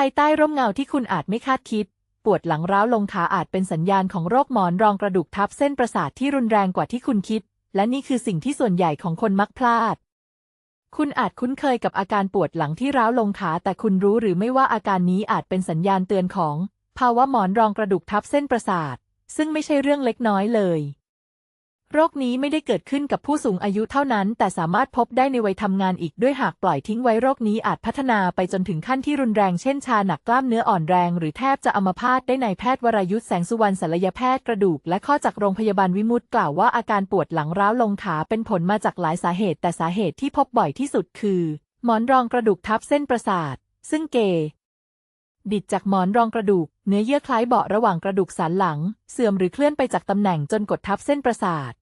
ภายใต้ร่มเงาที่คุณอาจไม่คาดคิด ปวดหลังร้าวลงขาอาจเป็นสัญญาณของโรคหมอนรองกระดูกทับเส้นประสาทที่รุนแรงกว่าที่คุณคิด และนี่คือสิ่งที่ส่วนใหญ่ของคนมักพลาด คุณอาจคุ้นเคยกับอาการปวดหลังที่ร้าวลงขาแต่คุณรู้หรือไม่ว่าอาการนี้อาจเป็นสัญญาณเตือนของ ภาวะหมอนรองกระดูกทับเส้นประสาท ซึ่งไม่ใช่เรื่องเล็กน้อยเลย โรคนี้ไม่ได้เกิดขึ้นกับผู้สูงอายุเท่านั้น แต่สามารถพบได้ในวัยทำงานอีกด้วยหากปล่อยทิ้งไว้โรคนี้อาจพัฒนาไปจนถึงขั้นที่รุนแรงเช่นชาหนักกล้ามเนื้ออ่อนแรง หรือแทบจะอัมพาตได้ในแพทย์วรายุทธแสงสุวรรณศัลยแพทย์กระดูก และข้อจากโรงพยาบาลวิมุตกล่าวว่าอาการปวดหลังร้าวลงขาเป็นผลมาจากหลายสาเหตุ แต่สาเหตุที่พบบ่อยที่สุดคือ หมอนรองกระดูกทับเส้นประสาท ซึ่งเก ดิดจากหมอนรองกระดูก เนื้อเยื่อคล้ายเบาะระหว่างกระดูกสันหลัง เสื่อมหรือเคลื่อนไปจากตำแหน่งจนกดทับเส้นประสาท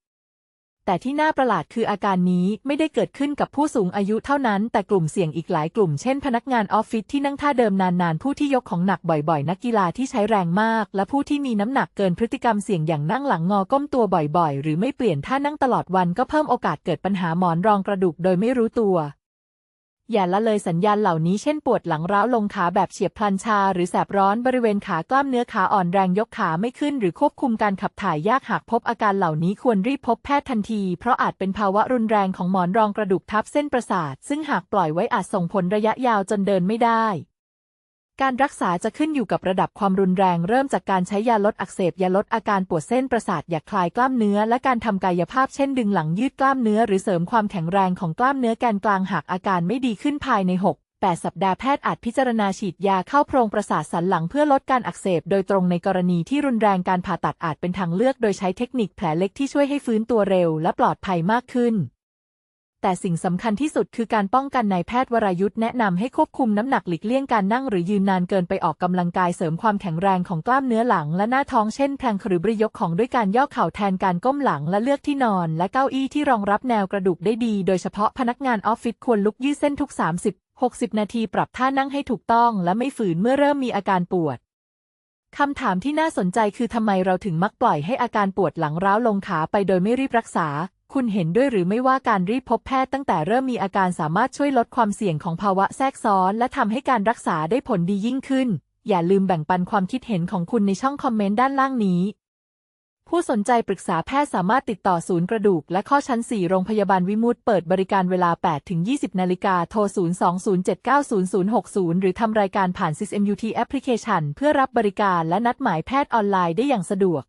แต่ที่น่าประหลาดคืออาการนี้ไม่ได้เกิดขึ้นกับผู้สูงอายุเท่านั้น แต่กลุ่มเสี่ยงอีกหลายกลุ่ม เช่นพนักงานออฟฟิศที่นั่งท่าเดิมนานๆ ผู้ที่ยกของหนักบ่อยๆ นักกีฬาที่ใช้แรงมาก และผู้ที่มีน้ำหนักเกินพฤติกรรมเสี่ยงอย่างนั่งหลังงอก้มตัวบ่อยๆ หรือไม่เปลี่ยนท่านั่งตลอดวันก็เพิ่มโอกาสเกิดปัญหาหมอนรองกระดูกโดยไม่รู้ตัว อย่าละเลยสัญญาณเหล่านี้เช่นปวดหลังร้าวลงขาแบบเฉียบพลันชา หรือแสบร้อนบริเวณขากล้ามเนื้อขาอ่อนแรงยกขาไม่ขึ้น หรือควบคุมการขับถ่ายยากหากพบอาการเหล่านี้ควรรีบพบแพทย์ทันที เพราะอาจเป็นภาวะรุนแรงของหมอนรองกระดูกทับเส้นประสาท ซึ่งหากปล่อยไว้อาจส่งผลระยะยาวจนเดินไม่ได้ การรักษาจะขึ้นอยู่กับระดับความรุนแรงเริ่มจากการใช้ยาลดอักเสบยาลดอาการปวดเส้นประสาทอยากคลายกล้ามเนื้อ และการทำกายภาพเช่นดึงหลังยืดกล้ามเนื้อ หรือเสริมความแข็งแรงของกล้ามเนื้อแกนกลางหากอาการไม่ดีขึ้นภายใน 6 8 สัปดาห์แพทย์อาจพิจารณาฉีดยาเข้าโพรงประสาทสันหลังเพื่อลดการอักเสบ โดยตรงในกรณีที่รุนแรงการผ่าตัดอาจเป็นทางเลือก โดยใช้เทคนิคแผลเล็กที่ช่วยให้ฟื้นตัวเร็ว และปลอดภัยมากขึ้น แต่สิ่งสำคัญที่สุดคือการป้องกันนายแพทย์วรายุทธ์แนะนำให้ควบคุมน้ำหนักหลีกเลี่ยงการนั่งหรือยืนนานเกินไปออกกำลังกายเสริมความแข็งแรงของกล้ามเนื้อหลังและหน้าท้องเช่นแพลงหรือบริยกของด้วยการย่อเข่าแทนการก้มหลังและเลือกที่นอน และเก้าอี้ที่รองรับแนวกระดูกได้ดี โดยเฉพาะพนักงานออฟฟิศควรลุกยืดเส้นทุก 30 60 นาทีปรับท่านั่งให้ถูกต้อง และไม่ฝืนเมื่อเริ่มมีอาการปวดคำถามที่น่าสนใจคือทำไมเราถึงมักปล่อยให้อาการปวดหลังร้าวลงขาไปโดยไม่รีบรักษา คุณเห็นด้วยหรือไม่ว่าการรีบพบแพทย์ตั้งแต่เริ่มมีอาการสามารถช่วยลดความเสี่ยงของภาวะแทรกซ้อน และทำให้การรักษาได้ผลดียิ่งขึ้น อย่าลืมแบ่งปันความคิดเห็นของคุณในช่องคอมเมนต์ด้านล่างนี้ ผู้สนใจปรึกษาแพทย์สามารถติดต่อศูนย์กระดูก และข้อชั้น 4 โรงพยาบาลวิมุตเปิดบริการเวลา8-20 นาฬิกา โทร 020790060 หรือทำรายการผ่าน SysMUT Application เพื่อรับบริการและนัดหมายแพทย์ออนไลน์ได้อย่างสะดวก